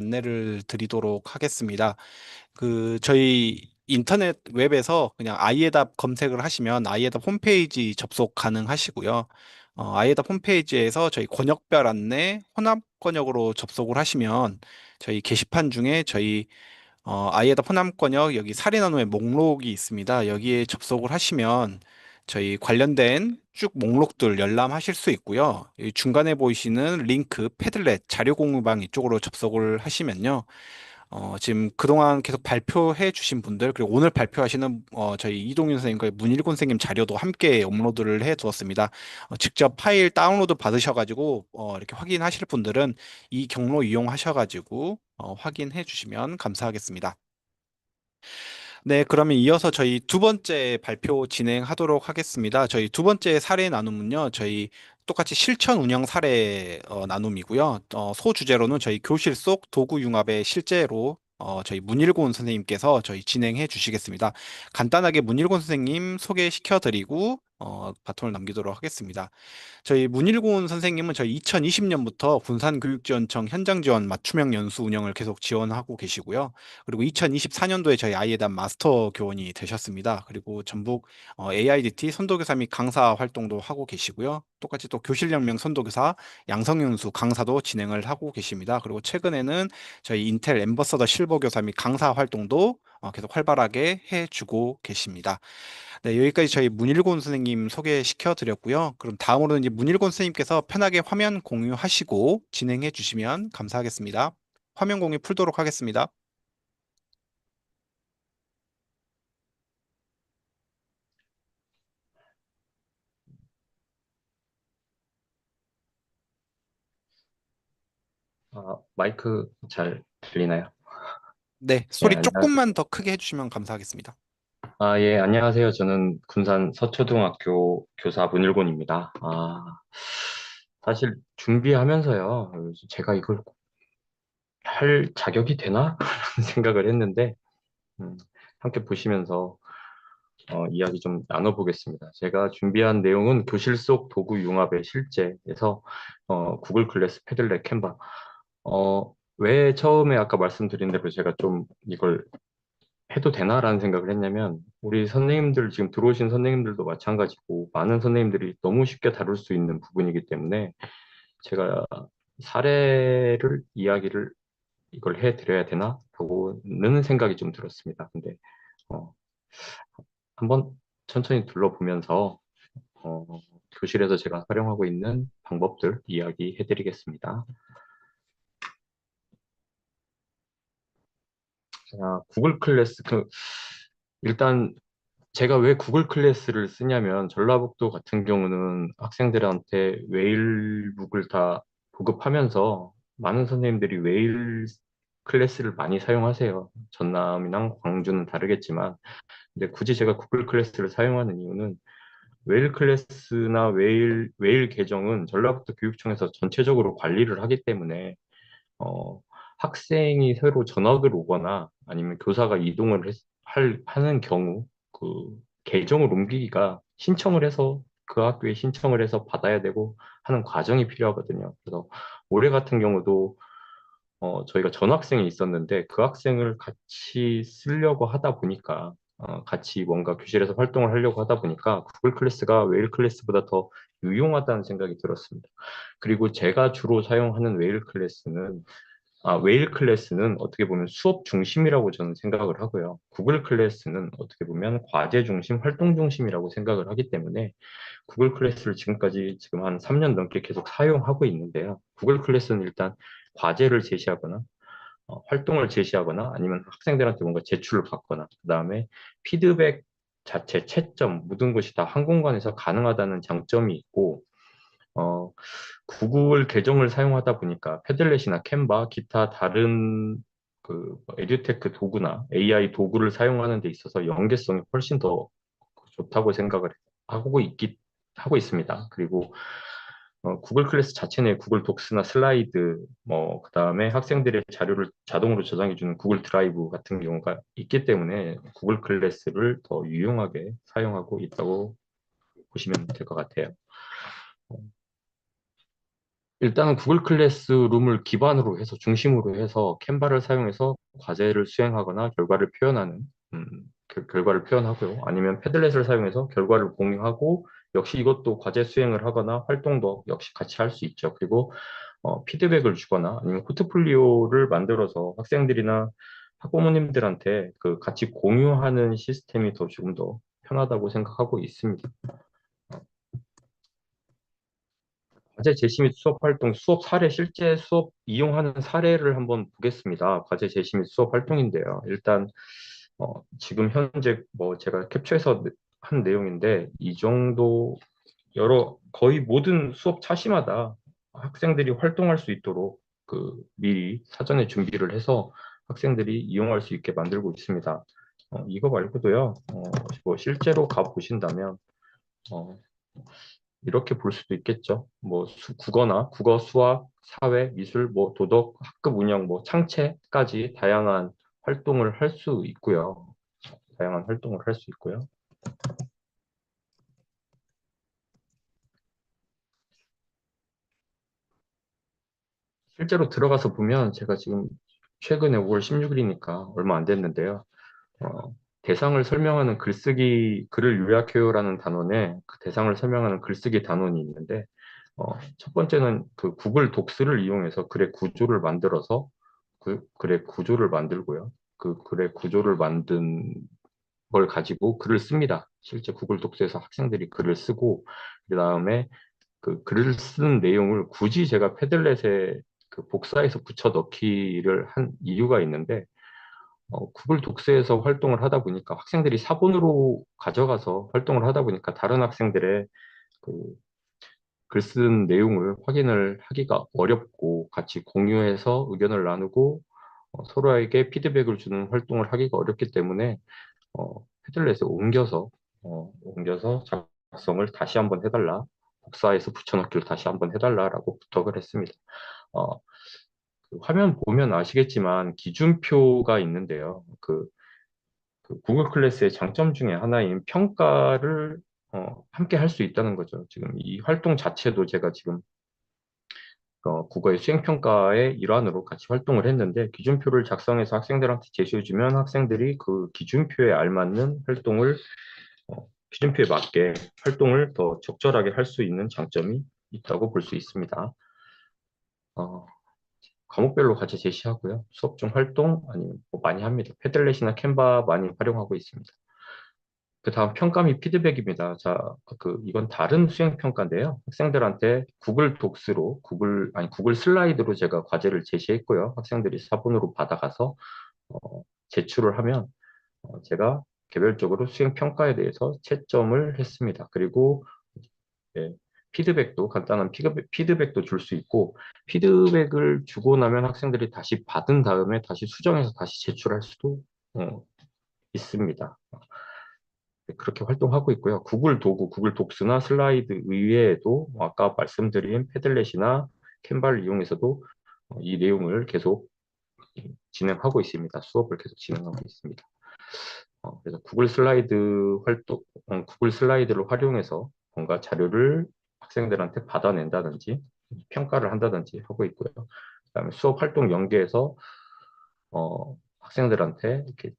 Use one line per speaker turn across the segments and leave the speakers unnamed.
안내를 드리도록 하겠습니다. 그 저희 인터넷 웹에서 그냥 아이에답 검색을 하시면 아이에답 홈페이지 접속 가능하시고요. 어, 아이에답 홈페이지에서 저희 권역별 안내 혼합 권역으로 접속을 하시면 저희 게시판 중에 저희 어, 아이에답 혼합 권역 여기 사례나눔의 목록이 있습니다. 여기에 접속을 하시면 저희 관련된 쭉 목록들 열람하실 수 있고요. 이 중간에 보이시는 링크 패들렛 자료 공유방 이쪽으로 접속을 하시면요. 어, 지금 그동안 계속 발표해 주신 분들, 그리고 오늘 발표하시는 어, 저희 이동윤 선생님과 문일곤 선생님 자료도 함께 업로드를 해 두었습니다. 어, 직접 파일 다운로드 받으셔가지고 어, 이렇게 확인하실 분들은 이 경로 이용하셔가지고 어, 확인해 주시면 감사하겠습니다. 네, 그러면 이어서 저희 두 번째 발표 진행하도록 하겠습니다. 저희 두 번째 사례 나눔은요, 저희 똑같이 실천 운영 사례 어, 나눔이고요. 어, 소주제로는 저희 교실 속 도구 융합에 실제로 어, 저희 문일곤 선생님께서 저희 진행해 주시겠습니다. 간단하게 문일곤 선생님 소개시켜 드리고 어, 바톤을 넘기도록 하겠습니다. 저희 문일곤 선생님은 저희 2020년부터 군산교육지원청 현장지원 맞춤형 연수 운영을 계속 지원하고 계시고요. 그리고 2024년도에 저희 아이에단 마스터 교원이 되셨습니다. 그리고 전북 어, AIDT 선도교사 및 강사 활동도 하고 계시고요. 똑같이 또 교실연맹 선도교사 양성연수 강사도 진행을 하고 계십니다. 그리고 최근에는 저희 인텔 엠버서더 실버 교사 및 강사 활동도 어, 계속 활발하게 해주고 계십니다. 네, 여기까지 저희 문일곤 선생님 소개시켜 드렸고요. 그럼 다음으로는 이제 문일곤 선생님께서 편하게 화면 공유하시고 진행해 주시면 감사하겠습니다. 화면 공유 풀도록 하겠습니다.
아, 마이크 잘 들리나요?
네, 소리
안녕하세요.
조금만 더 크게 해주시면 감사하겠습니다.
아, 예, 안녕하세요. 저는 군산 서초등학교 교사 문일곤입니다. 아, 사실 준비하면서요, 제가 이걸 할 자격이 되나? 라는 생각을 했는데, 음, 함께 보시면서 어, 이야기 좀 나눠보겠습니다. 제가 준비한 내용은 교실 속 도구 융합의 실제에서 어, 구글 클래스, 패들렛, 캔바. 어, 왜 처음에 아까 말씀드린 대로 제가 좀 이걸 해도 되나라는 생각을 했냐면 우리 선생님들 지금 들어오신 선생님들도 마찬가지고 많은 선생님들이 너무 쉽게 다룰 수 있는 부분이기 때문에 제가 사례를 이야기를 이걸 해드려야 되나? 라고는 생각이 좀 들었습니다. 근데 어, 한번 천천히 둘러보면서 어, 교실에서 제가 활용하고 있는 방법들 이야기해드리겠습니다. 자, 구글 클래스 그 일단 제가 왜 구글 클래스를 쓰냐면 전라북도 같은 경우는 학생들한테 웨일북을 다 보급하면서 많은 선생님들이 웨일 클래스를 많이 사용하세요. 전남이랑 광주는 다르겠지만 근데 굳이 제가 구글 클래스를 사용하는 이유는 웨일 클래스나 웨일 웨일 계정은 전라북도 교육청에서 전체적으로 관리를 하기 때문에 어, 학생이 새로 전학을 오거나 아니면 교사가 이동을 했, 할, 하는 경우 그 계정을 옮기기가 신청을 해서 그 학교에 신청을 해서 받아야 되고 하는 과정이 필요하거든요. 그래서 올해 같은 경우도 어, 저희가 전학생이 있었는데 그 학생을 같이 쓰려고 하다 보니까 어, 같이 뭔가 교실에서 활동을 하려고 하다 보니까 구글 클래스가 웨일 클래스보다 더 유용하다는 생각이 들었습니다. 그리고 제가 주로 사용하는 웨일 클래스는 아, 웨일 클래스는 어떻게 보면 수업 중심이라고 저는 생각을 하고요. 구글 클래스는 어떻게 보면 과제 중심, 활동 중심이라고 생각을 하기 때문에 구글 클래스를 지금까지 지금 한 3년 넘게 계속 사용하고 있는데요. 구글 클래스는 일단 과제를 제시하거나 어, 활동을 제시하거나 아니면 학생들한테 뭔가 제출을 받거나 그 다음에 피드백 자체, 채점 모든 것이 다 한 공간에서 가능하다는 장점이 있고 어, 구글 계정을 사용하다 보니까 패들렛이나 캔바, 기타 다른 그 에듀테크 도구나 AI 도구를 사용하는 데 있어서 연계성이 훨씬 더 좋다고 생각을 하고 있기 하고 있습니다. 그리고 어, 구글 클래스 자체 내 구글 독스나 슬라이드, 뭐, 그 다음에 학생들의 자료를 자동으로 저장해 주는 구글 드라이브 같은 경우가 있기 때문에 구글 클래스를 더 유용하게 사용하고 있다고 보시면 될 것 같아요. 일단은 구글 클래스룸을 기반으로 해서 중심으로 해서 캔바를 사용해서 과제를 수행하거나 결과를 표현하는 음, 결- 결과를 표현하고요. 아니면 패들렛을 사용해서 결과를 공유하고 역시 이것도 과제 수행을 하거나 활동도 역시 같이 할 수 있죠. 그리고 어, 피드백을 주거나 아니면 포트폴리오를 만들어서 학생들이나 학부모님들한테 그 같이 공유하는 시스템이 더 조금 더 편하다고 생각하고 있습니다. 과제 제시 및 수업 활동, 수업 사례, 실제 수업 이용하는 사례를 한번 보겠습니다. 과제 제시 및 수업 활동인데요. 일단 어, 지금 현재 뭐 제가 캡처해서 한 내용인데 이 정도 여러 거의 모든 수업 차시마다 학생들이 활동할 수 있도록 그 미리 사전에 준비를 해서 학생들이 이용할 수 있게 만들고 있습니다. 어, 이거 말고도요. 어, 뭐 실제로 가 보신다면 어, 이렇게 볼 수도 있겠죠. 뭐 수- 국어나 국어, 수학, 사회, 미술, 뭐 도덕, 학급 운영, 뭐 창체까지 다양한 활동을 할 수 있고요. 다양한 활동을 할 수 있고요. 실제로 들어가서 보면 제가 지금 최근에 5월 16일이니까 얼마 안 됐는데요. 어, 대상을 설명하는 글쓰기, 글을 요약해요라는 단원에 그 대상을 설명하는 글쓰기 단원이 있는데, 어, 첫 번째는 그 구글 독스를 이용해서 글의 구조를 만들어서 그 글의 구조를 만들고요. 그 글의 구조를 만든 걸 가지고 글을 씁니다. 실제 구글 독스에서 학생들이 글을 쓰고, 그 다음에 그 글을 쓴 내용을 굳이 제가 패들렛에 그 복사해서 붙여 넣기를 한 이유가 있는데, 어, 구글 독서에서 활동을 하다 보니까 학생들이 사본으로 가져가서 활동을 하다 보니까 다른 학생들의 그 글 쓴 내용을 확인을 하기가 어렵고 같이 공유해서 의견을 나누고 어, 서로에게 피드백을 주는 활동을 하기가 어렵기 때문에 어, 패들렛에 옮겨서 어, 옮겨서 작성을 다시 한번 해달라 복사해서 붙여넣기를 다시 한번 해달라라고 부탁을 했습니다. 어, 그 화면 보면 아시겠지만 기준표가 있는데요. 그, 그 구글 클래스의 장점 중에 하나인 평가를 어, 함께 할 수 있다는 거죠. 지금 이 활동 자체도 제가 지금 어, 국어의 수행평가의 일환으로 같이 활동을 했는데 기준표를 작성해서 학생들한테 제시해주면 학생들이 그 기준표에 알맞는 활동을 어, 기준표에 맞게 활동을 더 적절하게 할 수 있는 장점이 있다고 볼 수 있습니다. 어, 과목별로 같이 제시하고요. 수업 중 활동 아니면 뭐 많이 합니다. 패들렛이나 캔바 많이 활용하고 있습니다. 그 다음 평가 및 피드백입니다. 자, 그 이건 다른 수행 평가인데요. 학생들한테 구글 독스로 구글 아니 구글 슬라이드로 제가 과제를 제시했고요. 학생들이 사본으로 받아가서 어, 제출을 하면 어, 제가 개별적으로 수행 평가에 대해서 채점을 했습니다. 그리고 예, 피드백도 간단한 피드백, 피드백도 줄 수 있고 피드백을 주고 나면 학생들이 다시 받은 다음에 다시 수정해서 다시 제출할 수도 어, 있습니다. 네, 그렇게 활동하고 있고요. 구글 도구, 구글 독스나 슬라이드 이외에도 뭐 아까 말씀드린 패들렛이나 캔바를 이용해서도 어, 이 내용을 계속 진행하고 있습니다. 수업을 계속 진행하고 있습니다. 어, 그래서 구글 슬라이드 활동, 어, 구글 슬라이드를 활용해서 뭔가 자료를 학생들한테 받아낸다든지 평가를 한다든지 하고 있고요. 그다음에 수업 활동 연계해서 어, 학생들한테 이렇게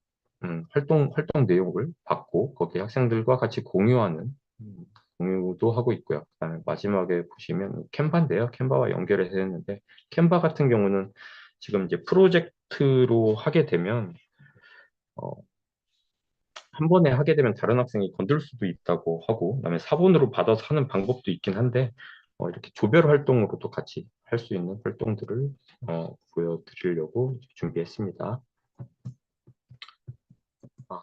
음, 활동 활동 내용을 받고 거기 학생들과 같이 공유하는 음, 공유도 하고 있고요. 그다음에 마지막에 보시면 캔바인데요. 캔바와 연결해서 했는데 캔바 같은 경우는 지금 이제 프로젝트로 하게 되면 어, 한 번에 하게 되면 다른 학생이 건들 수도 있다고 하고, 그다음에 사본으로 받아서 하는 방법도 있긴 한데, 어, 이렇게 조별 활동으로 도 같이 할 수 있는 활동들을 어, 보여드리려고 준비했습니다. 아,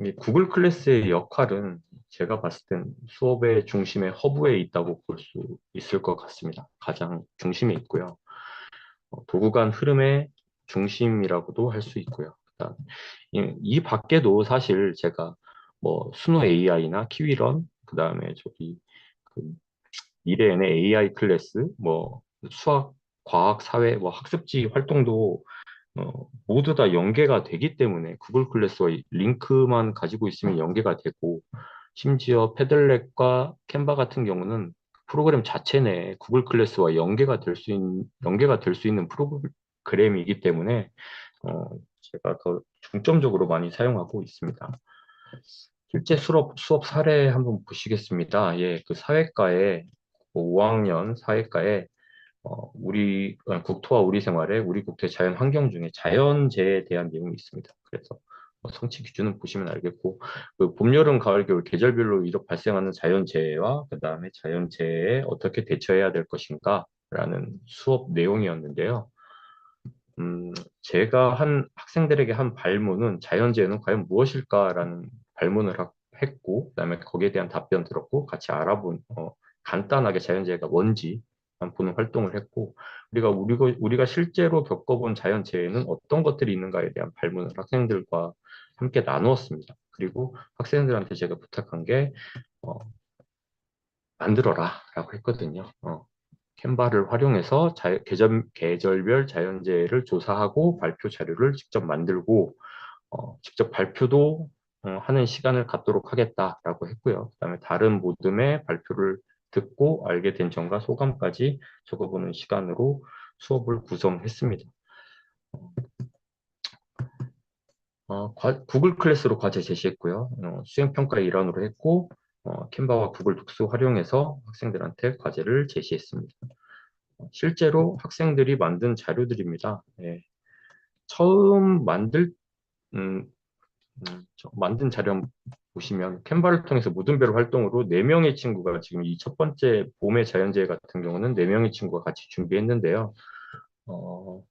이 구글 클래스의 역할은 제가 봤을 땐 수업의 중심에 허브에 있다고 볼 수 있을 것 같습니다. 가장 중심에 있고요. 어, 도구 간 흐름의 중심이라고도 할 수 있고요. 그다음, 이, 이 밖에도 사실 제가 뭐 수노 AI나 키위런 그 다음에 저기 그 미래에는 AI 클래스 뭐 수학, 과학, 사회 뭐 학습지 활동도 어, 모두 다 연계가 되기 때문에 구글 클래스와 이 링크만 가지고 있으면 연계가 되고 심지어 패들렛과 캔바 같은 경우는 프로그램 자체 내 구글 클래스와 연계가 될 수 있는 연계가 될 수 있는 프로그램이기 때문에 어, 제가 더 중점적으로 많이 사용하고 있습니다. 실제 수업 수업 사례 한번 보시겠습니다. 예, 그 사회과에 5학년 사회과에 어, 우리 어, 국토와 우리 생활에 우리 국토의 자연 환경 중에 자연재해에 대한 내용이 있습니다. 그래서 어, 성취 기준은 보시면 알겠고 그 봄, 여름, 가을, 겨울 계절별로 이렇게 발생하는 자연재해와 그 다음에 자연재해에 어떻게 대처해야 될 것인가 라는 수업 내용이었는데요. 음, 제가 한 학생들에게 한 발문은 자연재해는 과연 무엇일까라는 발문을 하- 했고, 그다음에 거기에 대한 답변 들었고, 같이 알아본 어, 간단하게 자연재해가 뭔지 한 보는 활동을 했고, 우리가 우리가 우리가 실제로 겪어본 자연재해는 어떤 것들이 있는가에 대한 발문을 학생들과 함께 나누었습니다. 그리고 학생들한테 제가 부탁한 게 어, 만들어라라고 했거든요. 어, 캔바를 활용해서 자, 계절, 계절별 자연재해를 조사하고 발표 자료를 직접 만들고 어, 직접 발표도 어, 하는 시간을 갖도록 하겠다라고 했고요. 그다음에 다른 모듬의 발표를 듣고 알게 된 점과 소감까지 적어보는 시간으로 수업을 구성했습니다. 어, 과- 구글 클래스로 과제 제시했고요. 어, 수행평가의 일환으로 했고 어, 캔바와 구글 독스 활용해서 학생들한테 과제를 제시했습니다. 실제로 학생들이 만든 자료들입니다. 예. 처음 만들 음, 음, 저 만든 자료 보시면 캔바를 통해서 모든별 활동으로 네명의 친구가 지금 이 첫 번째 봄의 자연재해 같은 경우는 네명의 친구가 같이 준비했는데요. 어,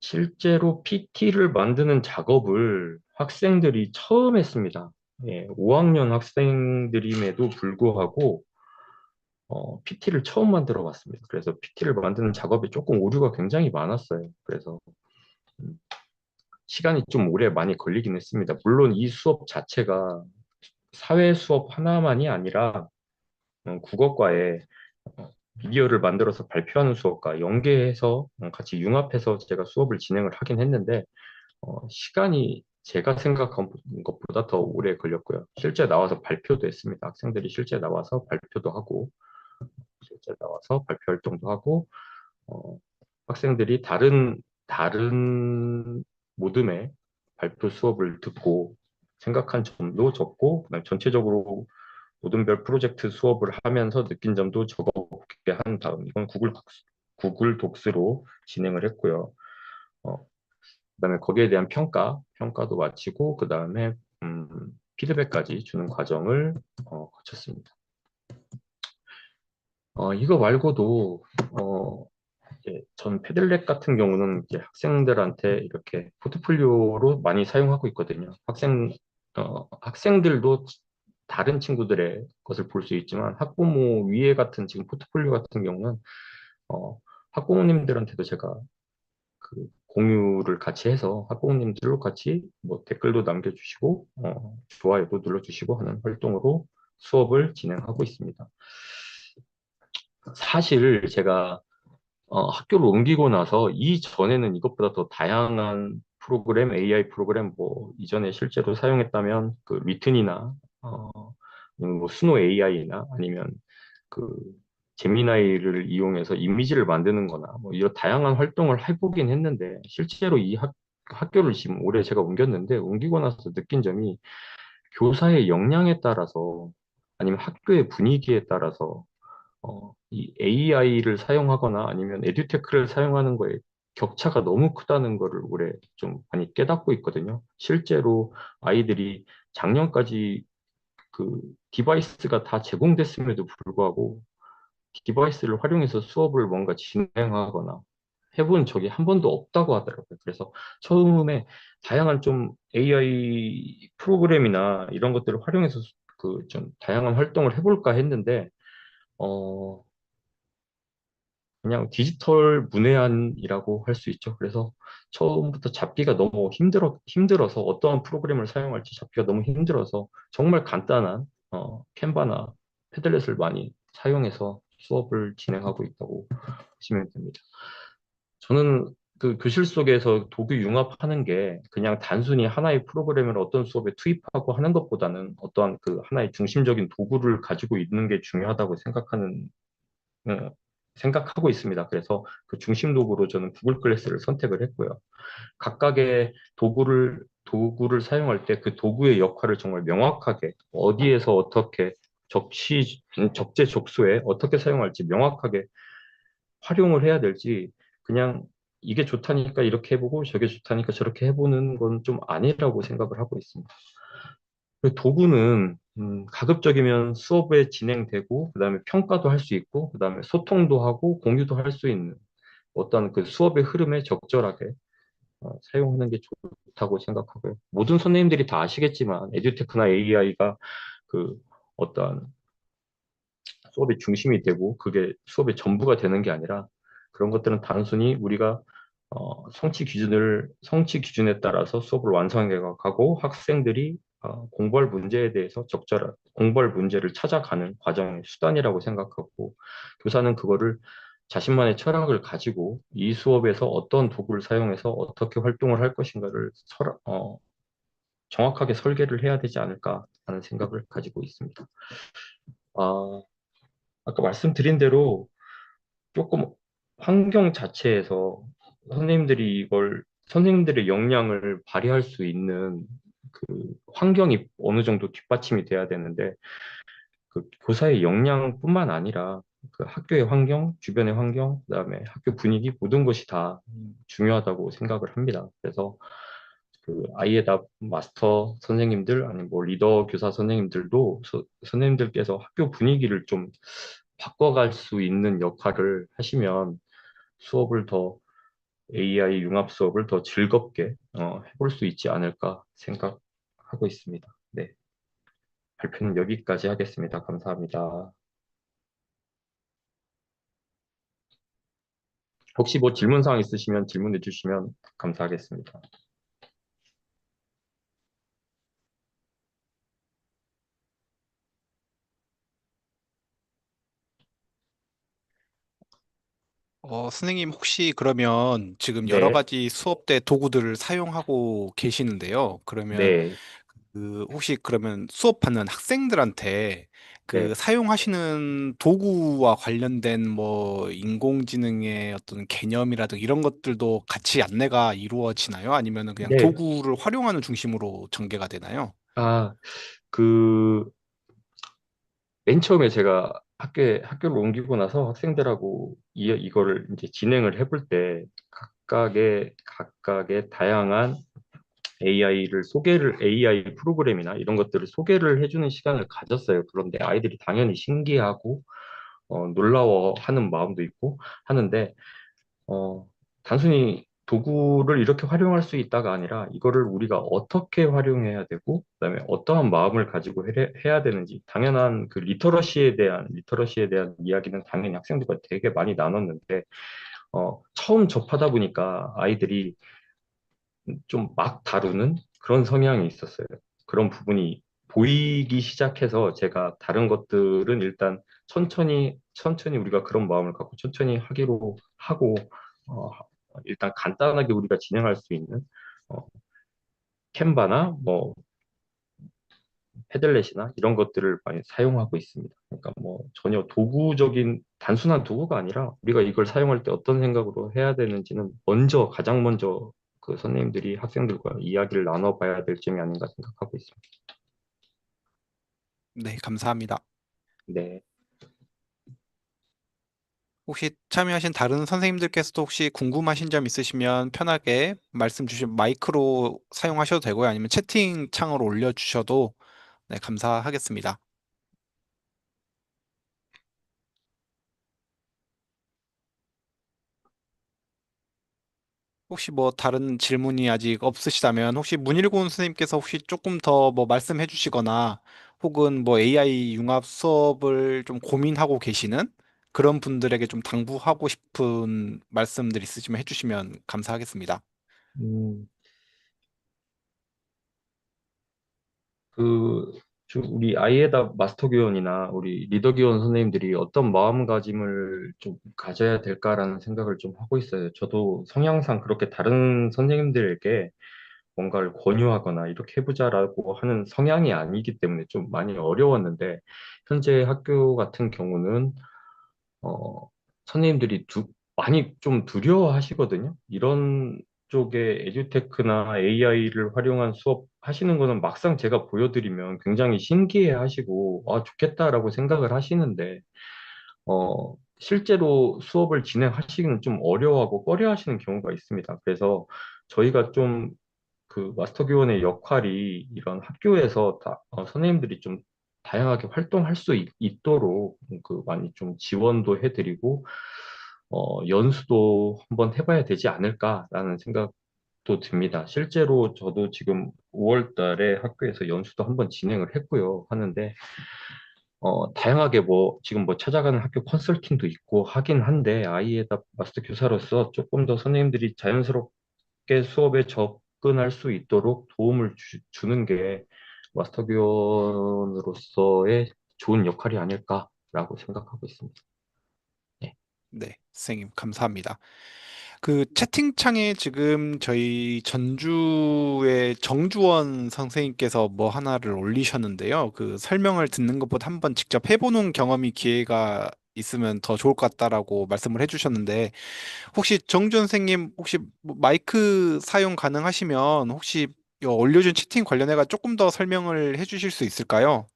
실제로 PT를 만드는 작업을 학생들이 처음 했습니다. 예, 5학년 학생들임에도 불구하고 어, PT를 처음 만들어 봤습니다. 그래서 PT를 만드는 작업에 조금 오류가 굉장히 많았어요. 그래서 음, 시간이 좀 오래 많이 걸리긴 했습니다. 물론 이 수업 자체가 사회 수업 하나만이 아니라 어, 국어과에 어, 미디어를 만들어서 발표하는 수업과 연계해서 어, 같이 융합해서 제가 수업을 진행을 하긴 했는데 어, 시간이 제가 생각한 것보다 더 오래 걸렸고요. 실제 나와서 발표도 했습니다. 학생들이 실제 나와서 발표도 하고 실제 나와서 발표 활동도 하고 어, 학생들이 다른 다른 모듬의 발표 수업을 듣고 생각한 점도 적고 전체적으로 모든별 프로젝트 수업을 하면서 느낀 점도 적어보게 한 다음 이건 구글 구글 독스로 진행을 했고요. 어, 그다음에 거기에 대한 평가 평가도 마치고 그다음에 음, 피드백까지 주는 과정을 어, 거쳤습니다. 어, 이거 말고도 어, 이제 전 패들렛 같은 경우는 이제 학생들한테 이렇게 포트폴리오로 많이 사용하고 있거든요. 학생 어, 학생들도 다른 친구들의 것을 볼 수 있지만 학부모 위에 같은 지금 포트폴리오 같은 경우는 어, 학부모님들한테도 제가 그 공유를 같이 해서 학부모님들로 같이 뭐 댓글도 남겨주시고 어, 좋아요도 눌러주시고 하는 활동으로 수업을 진행하고 있습니다. 사실 제가 어, 학교를 옮기고 나서 이전에는 이것보다 더 다양한 프로그램, AI 프로그램, 뭐, 이전에 실제로 사용했다면, 그, 리튼이나, 어, 뭐, 스노 AI나, 아니면 그, 제미나이를 이용해서 이미지를 만드는 거나, 뭐, 이런 다양한 활동을 해보긴 했는데, 실제로 이 학, 학교를 지금 올해 제가 옮겼는데, 옮기고 나서 느낀 점이, 교사의 역량에 따라서, 아니면 학교의 분위기에 따라서, 어, 이 AI를 사용하거나 아니면 에듀테크를 사용하는 거에 격차가 너무 크다는 거를 올해 좀 많이 깨닫고 있거든요. 실제로 아이들이 작년까지 그 디바이스가 다 제공됐음에도 불구하고 디바이스를 활용해서 수업을 뭔가 진행하거나 해본 적이 한 번도 없다고 하더라고요. 그래서 처음에 다양한 좀 AI 프로그램이나 이런 것들을 활용해서 그 좀 다양한 활동을 해볼까 했는데 어, 그냥 디지털 문외한이라고 할 수 있죠. 그래서 처음부터 잡기가 너무 힘들어, 힘들어서 어떠한 프로그램을 사용할지 잡기가 너무 힘들어서 정말 간단한 어, 캔바나 패들렛을 많이 사용해서 수업을 진행하고 있다고 보시면 됩니다. 저는 그 교실 속에서 도구 융합하는 게 그냥 단순히 하나의 프로그램을 어떤 수업에 투입하고 하는 것보다는 어떠한 그 하나의 중심적인 도구를 가지고 있는 게 중요하다고 생각하는, 어, 생각하고 있습니다. 그래서 그 중심 도구로 저는 구글 클래스를 선택을 했고요. 각각의 도구를, 도구를 사용할 때 그 도구의 역할을 정말 명확하게 어디에서 어떻게 적시, 적재적소에 어떻게 사용할지 명확하게 활용을 해야 될지 그냥 이게 좋다니까 이렇게 해보고 저게 좋다니까 저렇게 해보는 건 좀 아니라고 생각을 하고 있습니다. 그 도구는 음, 가급적이면 수업에 진행되고 그다음에 평가도 할 수 있고 그다음에 소통도 하고 공유도 할 수 있는 어떤 그 수업의 흐름에 적절하게 어, 사용하는 게 좋다고 생각하고요. 모든 선생님들이 다 아시겠지만 에듀테크나 AI가 그 어떠한 수업의 중심이 되고 그게 수업의 전부가 되는 게 아니라 그런 것들은 단순히 우리가 어, 성취 기준을 성취 기준에 따라서 수업을 완성해 가고 학생들이 어, 공부할 문제에 대해서 적절한 공부할 문제를 찾아가는 과정의 수단이라고 생각하고 교사는 그거를 자신만의 철학을 가지고 이 수업에서 어떤 도구를 사용해서 어떻게 활동을 할 것인가를 설, 어, 정확하게 설계를 해야 되지 않을까 하는 생각을 가지고 있습니다. 아, 아까 말씀드린 대로 조금 환경 자체에서 선생님들이 이걸 선생님들의 역량을 발휘할 수 있는 그 환경이 어느 정도 뒷받침이 돼야 되는데 그 교사의 역량뿐만 아니라 그 학교의 환경, 주변의 환경, 그다음에 학교 분위기 모든 것이 다 중요하다고 생각을 합니다. 그래서 그 아이에다 마스터 선생님들 아니면 뭐 리더 교사 선생님들도 서- 선생님들께서 학교 분위기를 좀 바꿔갈 수 있는 역할을 하시면 수업을 더 AI 융합 수업을 더 즐겁게 어, 해볼 수 있지 않을까 생각하고 있습니다. 네, 발표는 여기까지 하겠습니다. 감사합니다. 혹시 뭐 질문사항 있으시면 질문해 주시면 감사하겠습니다.
어, 선생님 혹시 그러면 지금 여러
네,
가지 수업 때 도구들을 사용하고 계시는데요. 그러면
네,
그 혹시 그러면 수업하는 학생들한테 그
네,
사용하시는 도구와 관련된 뭐 인공지능의 어떤 개념이라든가 이런 것들도 같이 안내가 이루어지나요? 아니면은 그냥
네.
도구를 활용하는 중심으로 전개가 되나요?
아, 그 맨 처음에 제가 학교에 학교를 옮기고 나서 학생들하고 이, 이거를 이제 진행을 해볼 때 각각의 각각의 다양한 AI를 소개를 AI 프로그램이나 이런 것들을 소개를 해주는 시간을 가졌어요. 그런데 아이들이 당연히 신기하고 어, 놀라워하는 마음도 있고 하는데 어, 단순히 도구를 이렇게 활용할 수 있다가 아니라 이거를 우리가 어떻게 활용해야 되고 그다음에 어떠한 마음을 가지고 해, 해야 되는지 당연한 그 리터러시에 대한 리터러시에 대한 이야기는 당연히 학생들과 되게 많이 나눴는데 어, 처음 접하다 보니까 아이들이 좀 막 다루는 그런 성향이 있었어요. 그런 부분이 보이기 시작해서 제가 다른 것들은 일단 천천히 천천히 우리가 그런 마음을 갖고 천천히 하기로 하고 어, 일단 간단하게 우리가 진행할 수 있는 어, 캔바나 뭐 패들렛이나 이런 것들을 많이 사용하고 있습니다. 그러니까 뭐 전혀 도구적인 단순한 도구가 아니라 우리가 이걸 사용할 때 어떤 생각으로 해야 되는지는 먼저 가장 먼저 그 선생님들이 학생들과 이야기를 나눠봐야 될 점이 아닌가 생각하고 있습니다.
네, 감사합니다.
네,
혹시 참여하신 다른 선생님들께서도 혹시 궁금하신 점 있으시면 편하게 말씀 주시면 마이크로 사용하셔도 되고요. 아니면 채팅창으로 올려주셔도 네, 감사하겠습니다. 혹시 뭐 다른 질문이 아직 없으시다면 혹시 문일곤 선생님께서 혹시 조금 더 뭐 말씀해 주시거나 혹은 뭐 AI 융합 수업을 좀 고민하고 계시는 그런 분들에게 좀 당부하고 싶은 말씀들 있으시면 해주시면 감사하겠습니다.
음, 그좀 우리 아이에다 마스터 교원이나 우리 리더 교원 선생님들이 어떤 마음가짐을 좀 가져야 될까라는 생각을 좀 하고 있어요. 저도 성향상 그렇게 다른 선생님들에게 뭔가를 권유하거나 이렇게 해보자라고 하는 성향이 아니기 때문에 좀 많이 어려웠는데, 현재 학교 같은 경우는, 어, 선생님들이 두, 많이 좀 두려워하시거든요. 이런 쪽에 에듀테크나 AI를 활용한 수업 하시는 거는 막상 제가 보여드리면 굉장히 신기해 하시고, 아, 좋겠다라고 생각을 하시는데, 어, 실제로 수업을 진행하시기는 좀 어려워하고 꺼려 하시는 경우가 있습니다. 그래서 저희가 좀 그 마스터 교원의 역할이 이런 학교에서 다, 어, 선생님들이 좀 다양하게 활동할 수 있, 있도록 그 많이 좀 지원도 해드리고 어, 연수도 한번 해봐야 되지 않을까라는 생각도 듭니다. 실제로 저도 지금 5월 달에 학교에서 연수도 한번 진행을 했고요. 하는데 어, 다양하게 뭐, 지금 뭐 찾아가는 학교 컨설팅도 있고 하긴 한데, 아이에다 마스터 교사로서 조금 더 선생님들이 자연스럽게 수업에 접근할 수 있도록 도움을 주, 주는 게 마스터 교원으로서의 좋은 역할이 아닐까라고 생각하고 있습니다. 네.
네, 선생님 감사합니다. 그 채팅창에 지금 저희 전주의 정주원 선생님께서 뭐 하나를 올리셨는데요. 그 설명을 듣는 것보다 한번 직접 해보는 경험이 기회가 있으면 더 좋을 것 같다라고 말씀을 해주셨는데 혹시 정주원 선생님 혹시 뭐 마이크 사용 가능하시면 혹시 이 올려준 채팅 관련해가 조금 더 설명을 해주실 수 있을까요?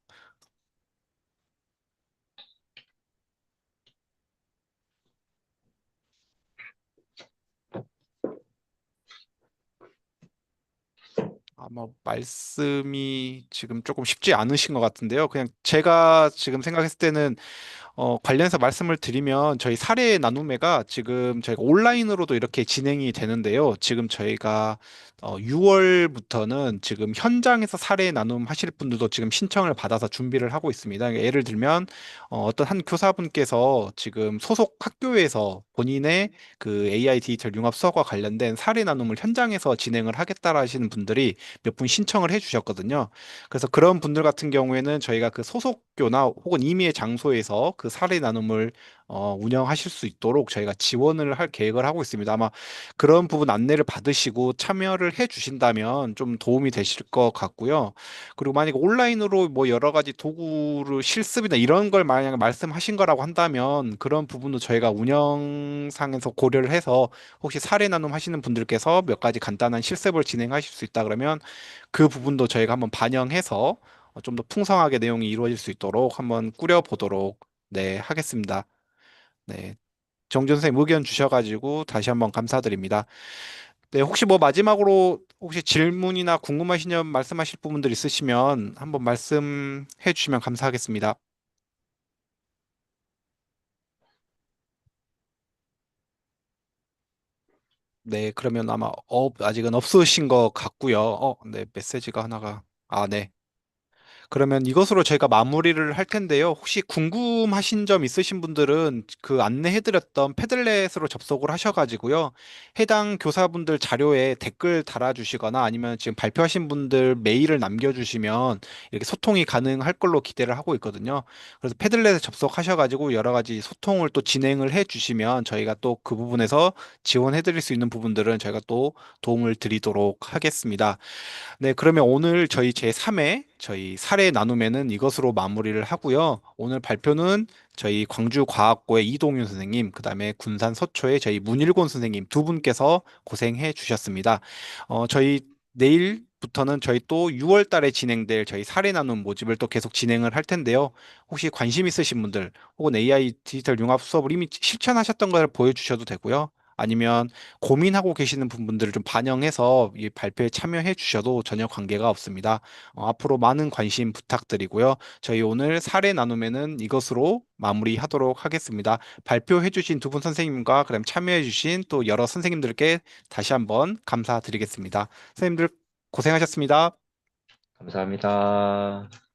아마 말씀이 지금 조금 쉽지 않으신 것 같은데요. 그냥 제가 지금 생각했을 때는 어, 관련해서 말씀을 드리면 저희 사례 나눔회가 지금 저희가 온라인으로도 이렇게 진행이 되는데요. 지금 저희가 어, 6월부터는 지금 현장에서 사례 나눔 하실 분들도 지금 신청을 받아서 준비를 하고 있습니다. 그러니까 예를 들면 어, 어떤 한 교사분께서 지금 소속 학교에서 본인의 그 AI 디지털 융합 수업과 관련된 사례 나눔을 현장에서 진행을 하겠다라 하시는 분들이 몇 분 신청을 해 주셨거든요. 그래서 그런 분들 같은 경우에는 저희가 그 소속교나 혹은 임의의 장소에서 그 사례 나눔을 어, 운영하실 수 있도록 저희가 지원을 할 계획을 하고 있습니다. 아마 그런 부분 안내를 받으시고 참여를 해 주신다면 좀 도움이 되실 것 같고요. 그리고 만약에 온라인으로 뭐 여러 가지 도구를 실습이나 이런 걸 만약에 말씀하신 거라고 한다면 그런 부분도 저희가 운영상에서 고려를 해서 혹시 사례 나눔 하시는 분들께서 몇 가지 간단한 실습을 진행하실 수 있다 그러면 그 부분도 저희가 한번 반영해서 좀 더 풍성하게 내용이 이루어질 수 있도록 한번 꾸려보도록 네, 하겠습니다. 네. 정준 선생님 의견 주셔가지고 다시 한번 감사드립니다. 네, 혹시 뭐 마지막으로 혹시 질문이나 궁금하신 점 말씀하실 부분들 있으시면 한번 말씀해 주시면 감사하겠습니다. 네, 그러면 아마 업, 아직은 없으신 것 같고요. 어, 네, 메시지가 하나가, 아, 네. 그러면 이것으로 저희가 마무리를 할 텐데요. 혹시 궁금하신 점 있으신 분들은 그 안내해드렸던 패들렛으로 접속을 하셔가지고요. 해당 교사분들 자료에 댓글 달아주시거나 아니면 지금 발표하신 분들 메일을 남겨주시면 이렇게 소통이 가능할 걸로 기대를 하고 있거든요. 그래서 패들렛에 접속하셔가지고 여러 가지 소통을 또 진행을 해주시면 저희가 또 그 부분에서 지원해드릴 수 있는 부분들은 저희가 또 도움을 드리도록 하겠습니다. 네, 그러면 오늘 저희 제3회 저희 사례 나눔에는 이것으로 마무리를 하고요. 오늘 발표는 저희 광주과학고의 이동윤 선생님, 그 다음에 군산 서초의 저희 문일곤 선생님 두 분께서 고생해 주셨습니다. 어, 저희 내일 부터는 저희 또 6월 달에 진행될 저희 사례 나눔 모집을 또 계속 진행을 할 텐데요. 혹시 관심 있으신 분들 혹은 AI 디지털 융합 수업을 이미 실천하셨던 걸 보여주셔도 되고요. 아니면 고민하고 계시는 부분들을 좀 반영해서 이 발표에 참여해 주셔도 전혀 관계가 없습니다. 어, 앞으로 많은 관심 부탁드리고요. 저희 오늘 사례 나눔에는 이것으로 마무리하도록 하겠습니다. 발표해 주신 두 분 선생님과 그다음 참여해 주신 또 여러 선생님들께 다시 한번 감사드리겠습니다. 선생님들 고생하셨습니다.
감사합니다.